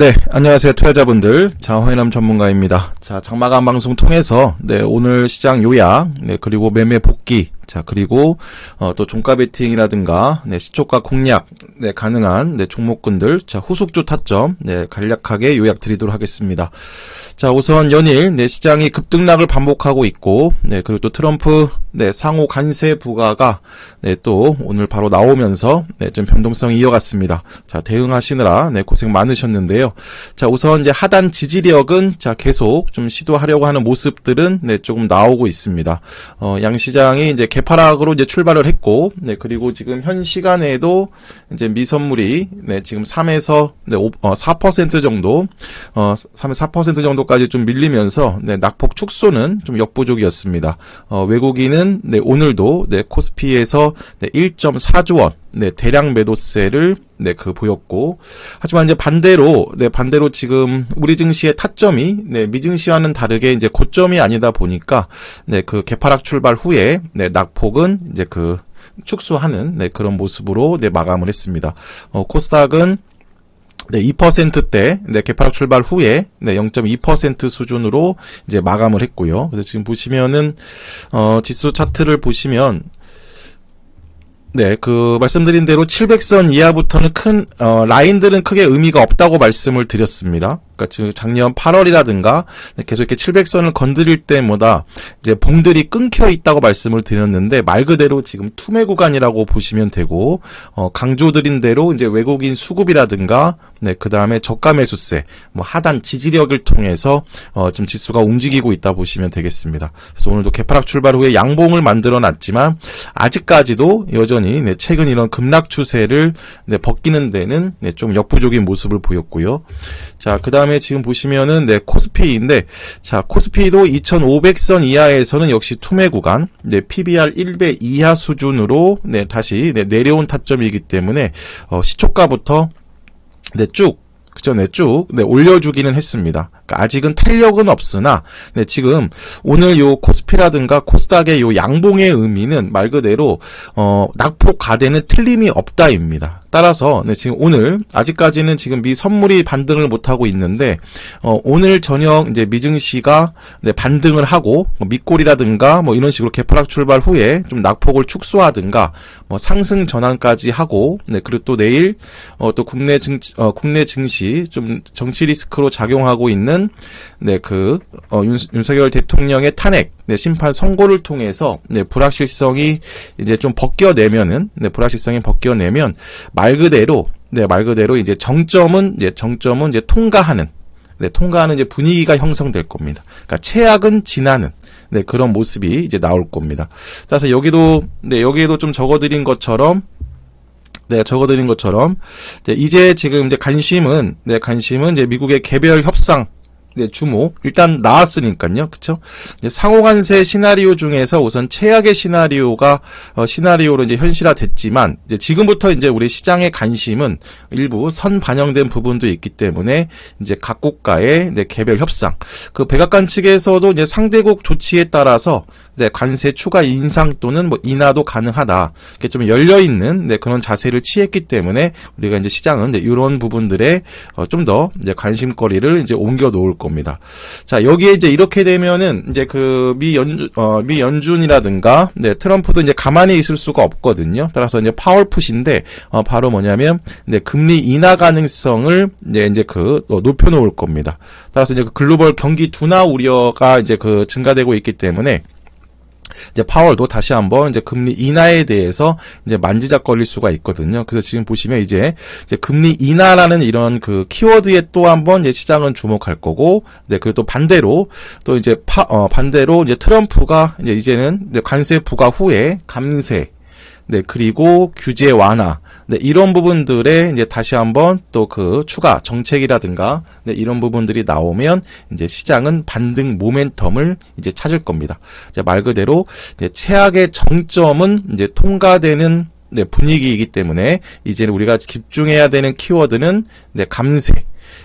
네, 안녕하세요, 투자자분들. 자, 화해남 전문가입니다. 자, 장마감 방송 통해서, 네, 오늘 시장 요약, 네, 그리고 매매 복귀, 자, 그리고, 어, 또 종가 베팅이라든가, 네, 시초가 공략, 네, 가능한, 네, 종목군들, 자, 후속주 타점, 네, 간략하게 요약 드리도록 하겠습니다. 자, 우선 연일, 네, 시장이 급등락을 반복하고 있고, 네, 그리고 또 트럼프, 네, 상호 관세 부과가, 네, 또 오늘 바로 나오면서, 네, 좀 변동성이 이어갔습니다. 자, 대응하시느라, 네, 고생 많으셨는데요. 자, 우선 이제 하단 지지력은, 자, 계속 좀 시도하려고 하는 모습들은, 네, 조금 나오고 있습니다. 어, 양 시장이 이제 개파락으로 이제 출발을 했고, 네, 그리고 지금 현 시간에도 이제 미선물이, 네, 지금 3에서, 네, 5, 어, 4% 정도, 어, 3에서 4% 정도 까지 좀 밀리면서, 네, 낙폭 축소는 좀 역부족이었습니다. 어, 외국인은, 네, 오늘도, 네, 코스피에서, 네, 1.4조 원, 네, 대량 매도세를 네, 그 보였고 하지만 이제 반대로 네, 반대로 지금 우리 증시의 타점이 네, 미증시와는 다르게 이제 고점이 아니다 보니까 네, 그 개파락 출발 후에 네, 낙폭은 이제 그 축소하는 네, 그런 모습으로 네, 마감을 했습니다. 어, 코스닥은 네, 2%대, 네, 개파락 출발 후에, 네, 0.2% 수준으로 이제 마감을 했고요. 그래서 지금 보시면은, 어, 지수 차트를 보시면, 네, 그 말씀드린 대로 700선 이하부터는 큰 어, 라인들은 크게 의미가 없다고 말씀을 드렸습니다. 그러니까 지금 작년 8월이라든가 계속 이렇게 700선을 건드릴 때마다 이제 봉들이 끊겨 있다고 말씀을 드렸는데 말 그대로 지금 투매 구간이라고 보시면 되고 어, 강조드린 대로 이제 외국인 수급이라든가 네, 그 다음에 저가 매수세, 뭐 하단 지지력을 통해서 어, 좀 지수가 움직이고 있다 보시면 되겠습니다. 그래서 오늘도 개파락 출발 후에 양봉을 만들어 놨지만 아직까지도 여전히 네, 최근 이런 급락 추세를 네, 벗기는 데는 네, 좀 역부족인 모습을 보였고요. 자, 그 다음에 지금 보시면은 네, 코스피인데 자, 코스피도 2,500선 이하에서는 역시 투매 구간, 네, PBR 1배 이하 수준으로 네, 다시 네, 내려온 타점이기 때문에 어, 시초가부터 네, 쭉, 그죠, 네, 쭉, 네, 올려주기는 했습니다. 그러니까 아직은 탄력은 없으나, 네, 지금 오늘 요 코스피라든가 코스닥의 요 양봉의 의미는 말 그대로, 어, 낙폭 가대는 틀림이 없다입니다. 따라서, 네, 지금 오늘, 아직까지는 지금 미 선물이 반등을 못하고 있는데, 어, 오늘 저녁 이제 미증시가, 네, 반등을 하고, 뭐 밑골이라든가, 뭐 이런 식으로 개파락 출발 후에 좀 낙폭을 축소하든가, 뭐 상승 전환까지 하고, 네, 그리고 또 내일, 어, 또 국내 증, 어, 국내 증시 좀 정치 리스크로 작용하고 있는, 네, 그, 어, 윤, 윤석열 대통령의 탄핵, 네, 심판 선고를 통해서, 네, 불확실성이 이제 좀 벗겨내면은, 네, 불확실성이 벗겨내면, 말 그대로, 네, 말 그대로 이제 정점은, 이제 정점은 이제 통과하는, 네, 통과하는 이제 분위기가 형성될 겁니다. 그러니까 최악은 지나는, 네, 그런 모습이 이제 나올 겁니다. 따라서 여기도, 네, 여기에도 좀 적어드린 것처럼, 네, 적어드린 것처럼, 이제 지금 이제 관심은, 네, 관심은 이제 미국의 개별 협상, 네, 주목. 일단 나왔으니까요. 그쵸? 상호관세 시나리오 중에서 우선 최악의 시나리오가, 어, 시나리오로 이제 현실화 됐지만, 이제 지금부터 이제 우리 시장의 관심은 일부 선 반영된 부분도 있기 때문에, 이제 각 국가의 네, 개별 협상. 그 백악관 측에서도 이제 상대국 조치에 따라서, 네, 관세 추가 인상 또는 뭐 인하도 가능하다. 이렇게 좀 열려 있는, 네, 그런 자세를 취했기 때문에, 우리가 이제 시장은 네, 이런 부분들에, 어, 좀더 이제 관심거리를 이제 옮겨 놓을 겁니다. 자, 여기에 이제 이렇게 되면은 이제 그 미 연, 어, 미 연준이라든가, 네, 트럼프도 이제 가만히 있을 수가 없거든요. 따라서 이제 파월 풋인데, 어, 바로 뭐냐면, 네, 금리 인하 가능성을 네, 이제 그 어, 높여 놓을 겁니다. 따라서 이제 그 글로벌 경기 둔화 우려가 이제 그 증가되고 있기 때문에, 이제 파월도 다시 한번 이제 금리 인하에 대해서 이제 만지작거릴 수가 있거든요. 그래서 지금 보시면 이제, 이제 금리 인하라는 이런 그 키워드에 또 한번 이제 시장은 주목할 거고, 네, 그리고 또 반대로 또 이제 파, 어, 반대로 이제 트럼프가 이제 이제는 이제 관세 부과 후에 감세, 네, 그리고 규제 완화, 네, 이런 부분들에 이제 다시 한번 또 그 추가 정책이라든가 네, 이런 부분들이 나오면 이제 시장은 반등 모멘텀을 이제 찾을 겁니다. 이제 말 그대로 이제 최악의 정점은 이제 통과되는 네, 분위기이기 때문에 이제는 우리가 집중해야 되는 키워드는 네, 감세,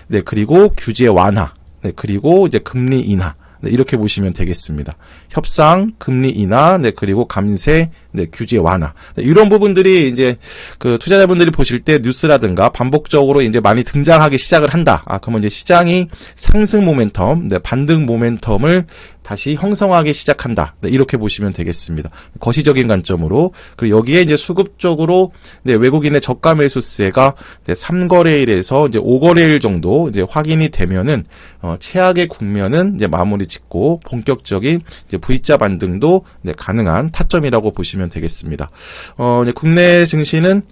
네, 그리고 규제 완화, 네, 그리고 이제 금리 인하. 네, 이렇게 보시면 되겠습니다. 협상, 금리 인하, 네, 그리고 감세, 네, 규제 완화. 네, 이런 부분들이 이제 그 투자자분들이 보실 때 뉴스라든가 반복적으로 이제 많이 등장하기 시작을 한다. 아, 그러면 이제 시장이 상승 모멘텀, 네, 반등 모멘텀을 다시 형성하기 시작한다. 네, 이렇게 보시면 되겠습니다. 거시적인 관점으로. 그리고 여기에 이제 수급적으로 네, 외국인의 저가 매수세가 네, 3거래일에서 이제 5거래일 정도 이제 확인이 되면은 어, 최악의 국면은 이제 마무리 짓고 본격적인 이제 V자 반등도 네, 가능한 타점이라고 보시면 되겠습니다. 어, 이제 국내 증시는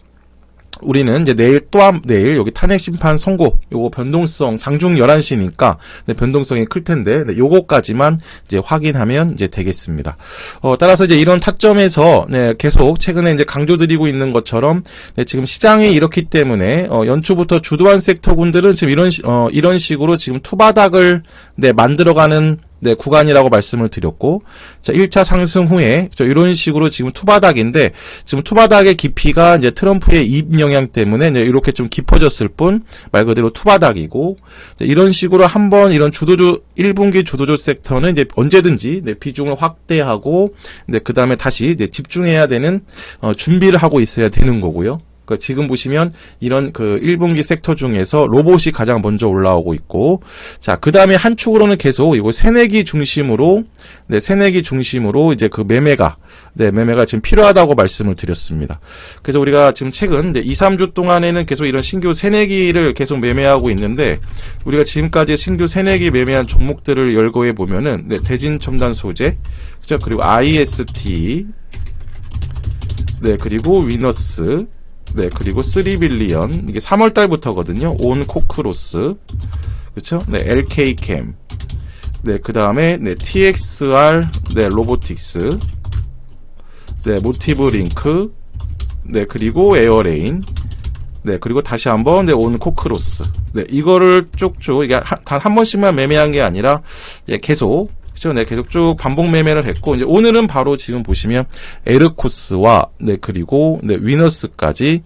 우리는 이제 내일 또 한, 내일 여기 탄핵 심판 선고, 요거 변동성, 장중 11시니까, 네, 변동성이 클 텐데, 네, 요거까지만 이제 확인하면 이제 되겠습니다. 어, 따라서 이제 이런 타점에서, 네, 계속 최근에 이제 강조드리고 있는 것처럼, 네, 지금 시장이 이렇기 때문에, 어, 연초부터 주도한 섹터군들은 지금 이런, 시- 어, 이런 식으로 지금 투바닥을, 네, 만들어가는 네, 구간이라고 말씀을 드렸고, 자, 1차 상승 후에, 저 이런 식으로 지금 투바닥인데, 지금 투바닥의 깊이가 이제 트럼프의 이입 영향 때문에 이렇게 좀 깊어졌을 뿐, 말 그대로 투바닥이고, 자, 이런 식으로 한번 이런 주도주, 1분기 주도주 섹터는 이제 언제든지 네, 비중을 확대하고, 네, 그 다음에 다시 이제 집중해야 되는, 어, 준비를 하고 있어야 되는 거고요. 그 지금 보시면 이런 그 1분기 섹터 중에서 로봇이 가장 먼저 올라오고 있고 자, 그다음에 한 축으로는 계속 이거 새내기 중심으로 네, 새내기 중심으로 이제 그 매매가 네, 매매가 지금 필요하다고 말씀을 드렸습니다. 그래서 우리가 지금 최근 네, 2, 3주 동안에는 계속 이런 신규 새내기를 계속 매매하고 있는데 우리가 지금까지 신규 새내기 매매한 종목들을 열거해 보면은 네, 대진 첨단 소재 그죠? 그리고 IST 네, 그리고 위너스 네, 그리고 3빌리언. 이게 3월 달부터거든요. 온 코크로스. 그쵸? 네, LK캠. 네, 그 다음에, 네, TXR, 네, 로보틱스. 네, 모티브 링크. 네, 그리고 에어레인. 네, 그리고 다시 한번, 네, 온 코크로스. 네, 이거를 쭉쭉, 이게 단 한 번씩만 매매한 게 아니라, 예, 계속, 그죠? 네, 계속 쭉 반복 매매를 했고, 이제 오늘은 바로 지금 보시면, 에르코스와, 네, 그리고, 네, 위너스까지,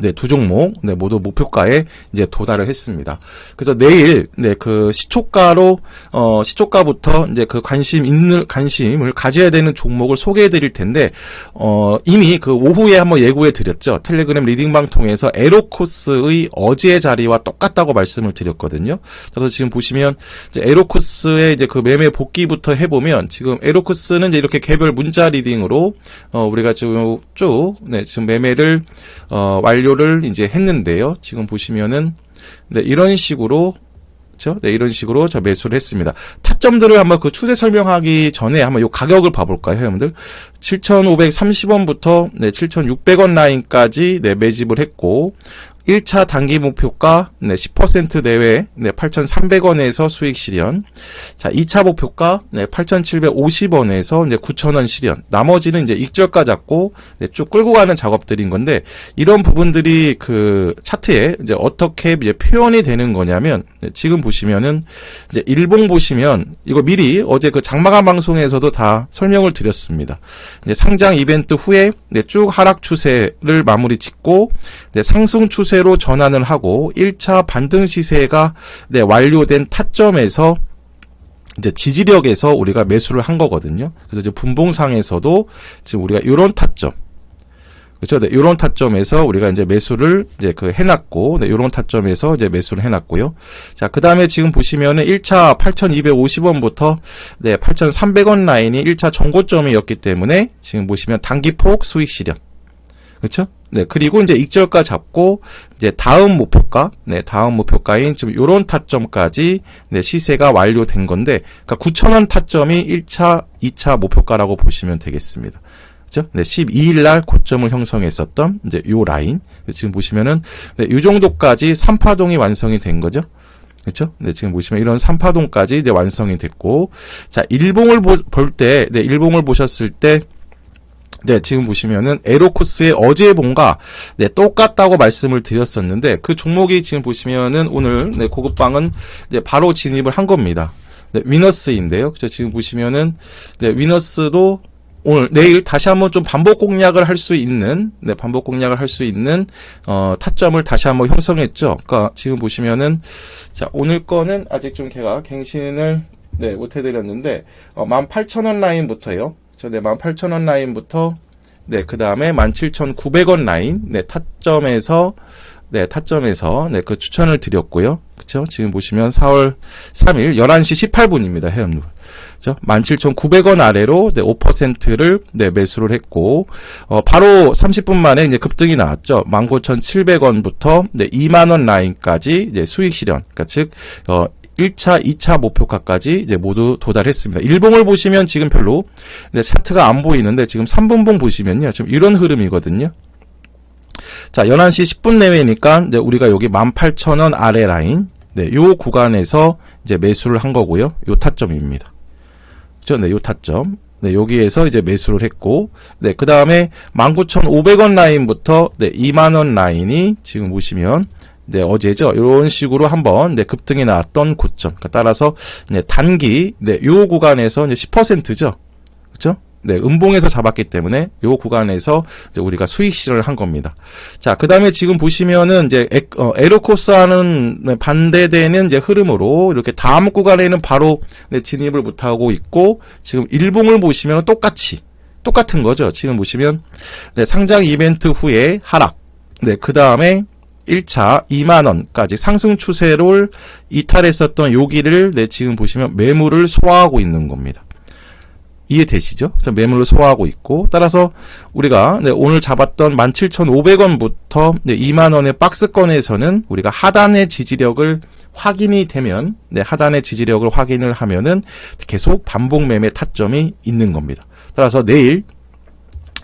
네, 두 종목, 네, 모두 목표가에 이제 도달을 했습니다. 그래서 내일, 네, 그 시초가로, 어, 시초가부터 이제 그 관심 있는, 관심을 가져야 되는 종목을 소개해 드릴 텐데, 어, 이미 그 오후에 한번 예고해 드렸죠. 텔레그램 리딩방 통해서 에로코스의 어제 자리와 똑같다고 말씀을 드렸거든요. 그래서 지금 보시면, 이제 에로코스의 이제 그 매매 복귀부터 해보면, 지금 에로코스는 이제 이렇게 개별 문자 리딩으로, 어, 우리가 지금 쭉, 네, 지금 매매를, 어, 완료 를 이제 했는데요. 지금 보시면은, 네, 이런 식으로, 그렇죠? 네, 이런 식으로 저 매수를 했습니다. 타점들을 한번 그 추세 설명하기 전에 한번 요 가격을 봐볼까요, 여러분들? 7,530원부터 네, 7,600원 라인까지 네, 매집을 했고, 1차 단기 목표가 네, 10% 내외 네, 8,300원에서 수익 실현. 자, 2차 목표가 네, 8,750원에서 이제 9,000원 실현. 나머지는 이제 익절가 잡고 네, 쭉 끌고 가는 작업들인 건데 이런 부분들이 그 차트에 이제 어떻게 이제 표현이 되는 거냐면 네, 지금 보시면은 이제 일봉 보시면 이거 미리 어제 그 장마감 방송에서도 다 설명을 드렸습니다. 이제 상장 이벤트 후에 네, 쭉 하락 추세를 마무리 짓고 네, 상승 추세 로 전환을 하고 1차 반등 시세가 네, 완료된 타점에서 이제 지지력에서 우리가 매수를 한 거거든요. 그래서 이제 분봉상에서도 지금 우리가 이런 타점 그렇죠. 네, 이런 타점에서 우리가 이제 매수를 이제 그 해놨고, 네, 이런 타점에서 이제 매수를 해놨고요. 자, 그 다음에 지금 보시면은 1차 8,250원부터 네, 8,300원 라인이 1차 정고점이었기 때문에 지금 보시면 단기폭 수익 실현. 그렇죠? 네, 그리고 이제 익절가 잡고 이제 다음 목표가, 네, 다음 목표가인 지금 요런 타점까지 네, 시세가 완료된 건데, 그러니까 9,000원 타점이 1차, 2차 목표가라고 보시면 되겠습니다. 그죠? 네, 12일 날 고점을 형성했었던 이제 요 라인. 지금 보시면은 네, 요 정도까지 3파동이 완성이 된 거죠. 그렇죠? 네, 지금 보시면 이런 3파동까지 이제 완성이 됐고 자, 일봉을 볼 때, 네, 일봉을 보셨을 때 네, 지금 보시면은 에로코스의 어제 본과 네, 똑같다고 말씀을 드렸었는데 그 종목이 지금 보시면은 오늘 네, 고급방은 네, 바로 진입을 한 겁니다. 네, 위너스인데요. 그죠? 지금 보시면은 네, 위너스도 오늘 내일 다시 한번 좀 반복 공략을 할 수 있는 네 반복 공략을 할 수 있는 어 타점을 다시 한번 형성했죠. 그러니까 지금 보시면은 자 오늘 거는 아직 좀 제가 갱신을 네 못 해드렸는데 어, 18,000원 라인부터요. 저네 18,000원 라인부터 네, 그 다음에 17,900원 라인, 네, 타점에서, 네, 타점에서, 네, 그 추천을 드렸고요. 그쵸? 지금 보시면 4월 3일 11시 18분입니다. 해엄룰. 그죠? 17,900원 아래로 네, 5%를 네, 매수를 했고 어, 바로 30분 만에 이제 급등이 나왔죠. 19,700원부터 네, 2만 원 라인까지 이제 수익 실현. 그러니까 즉 어, 1차, 2차 목표가까지 이제 모두 도달했습니다. 일봉을 보시면 지금 별로 네, 차트가 안 보이는데 지금 3분봉 보시면요. 지금 이런 흐름이거든요. 자, 11시 10분 내외니까 이제 우리가 여기 18,000원 아래 라인 네, 요 구간에서 이제 매수를 한 거고요. 요 타점입니다. 그죠? 네, 요 타점. 네, 여기에서 이제 매수를 했고, 네, 그 다음에 19,500원 라인부터, 네, 2만원 라인이 지금 보시면, 네, 어제죠. 이런 식으로 한번, 네, 급등이 나왔던 고점. 그러니까 따라서, 네, 단기, 네, 요 구간에서 이제 10%죠. 그죠? 네, 음봉에서 잡았기 때문에 요 구간에서 우리가 수익 실현을 한 겁니다. 자, 그 다음에 지금 보시면은 이제 에, 어, 에로코스와는 네, 반대되는 이제 흐름으로 이렇게 다음 구간에는 바로 네, 진입을 못 하고 있고 지금 일봉을 보시면 똑같이 똑같은 거죠. 지금 보시면 네, 상장 이벤트 후에 하락. 네, 그 다음에 1차 2만원까지 상승 추세를 이탈했었던 여기를 네, 지금 보시면 매물을 소화하고 있는 겁니다. 이해되시죠? 자, 매물을 소화하고 있고 따라서 우리가 네, 오늘 잡았던 17,500원부터 네, 2만 원의 박스권에서는 우리가 하단의 지지력을 확인이 되면 네, 하단의 지지력을 확인을 하면은 계속 반복 매매 타점이 있는 겁니다. 따라서 내일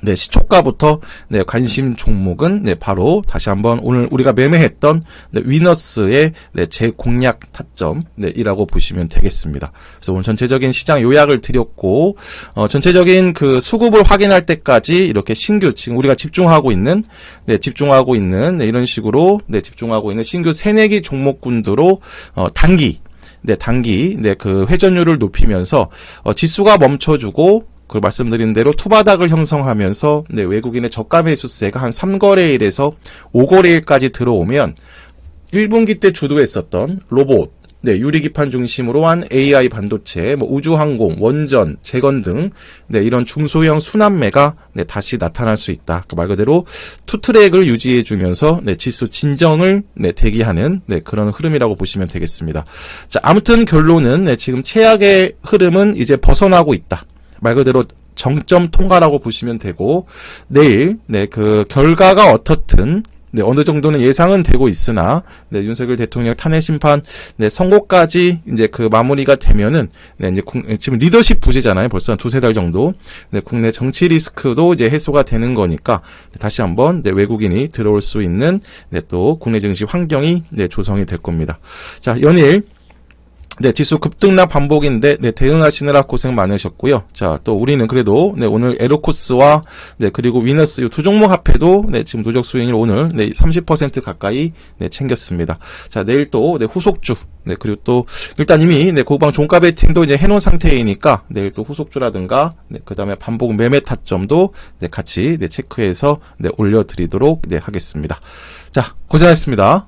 네, 시초가부터 네, 관심 종목은 네, 바로 다시 한번 오늘 우리가 매매했던 네, 위너스의 네, 재공략 타점 네, 이라고 보시면 되겠습니다. 그래서 오늘 전체적인 시장 요약을 드렸고 어, 전체적인 그 수급을 확인할 때까지 이렇게 신규 지금 우리가 집중하고 있는 네, 집중하고 있는 네, 이런 식으로 네, 집중하고 있는 신규 새내기 종목군들로 어, 단기 네, 단기, 네, 그 회전율을 높이면서, 어, 지수가 멈춰주고, 그 말씀드린 대로 투바닥을 형성하면서, 네, 외국인의 저가 매수세가 한 3거래일에서 5거래일까지 들어오면, 1분기 때 주도했었던 로봇, 네, 유리기판 중심으로 한 AI 반도체, 뭐 우주항공, 원전, 재건 등, 네, 이런 중소형 순환매가 네, 다시 나타날 수 있다. 그 말 그대로 투 트랙을 유지해주면서 네, 지수 진정을 네, 대기하는 네, 그런 흐름이라고 보시면 되겠습니다. 자, 아무튼 결론은 네, 지금 최악의 흐름은 이제 벗어나고 있다. 말 그대로 정점 통과라고 보시면 되고 내일 네, 그 결과가 어떻든 네, 어느 정도는 예상은 되고 있으나, 네, 윤석열 대통령 탄핵 심판, 네, 선고까지 이제 그 마무리가 되면은, 네, 이제 국- 지금 리더십 부재잖아요. 벌써 한 두세 달 정도. 네, 국내 정치 리스크도 이제 해소가 되는 거니까, 네, 다시 한번, 네, 외국인이 들어올 수 있는, 네, 또 국내 증시 환경이, 네, 조성이 될 겁니다. 자, 연일, 네, 지수 급등락 반복인데, 네, 대응하시느라 고생 많으셨고요. 자, 또 우리는 그래도, 네, 오늘 에로코스와, 네, 그리고 위너스 이 두 종목 합해도, 네, 지금 누적 수익을 오늘, 네, 30% 가까이, 네, 챙겼습니다. 자, 내일 또, 네, 후속주, 네, 그리고 또, 일단 이미, 네, 고방 종가 베팅도 이제 해 놓은 상태이니까, 내일 또 후속주라든가, 네, 그 다음에 반복 매매 타점도, 네, 같이, 네, 체크해서, 네, 올려 드리도록, 네, 하겠습니다. 자, 고생하셨습니다.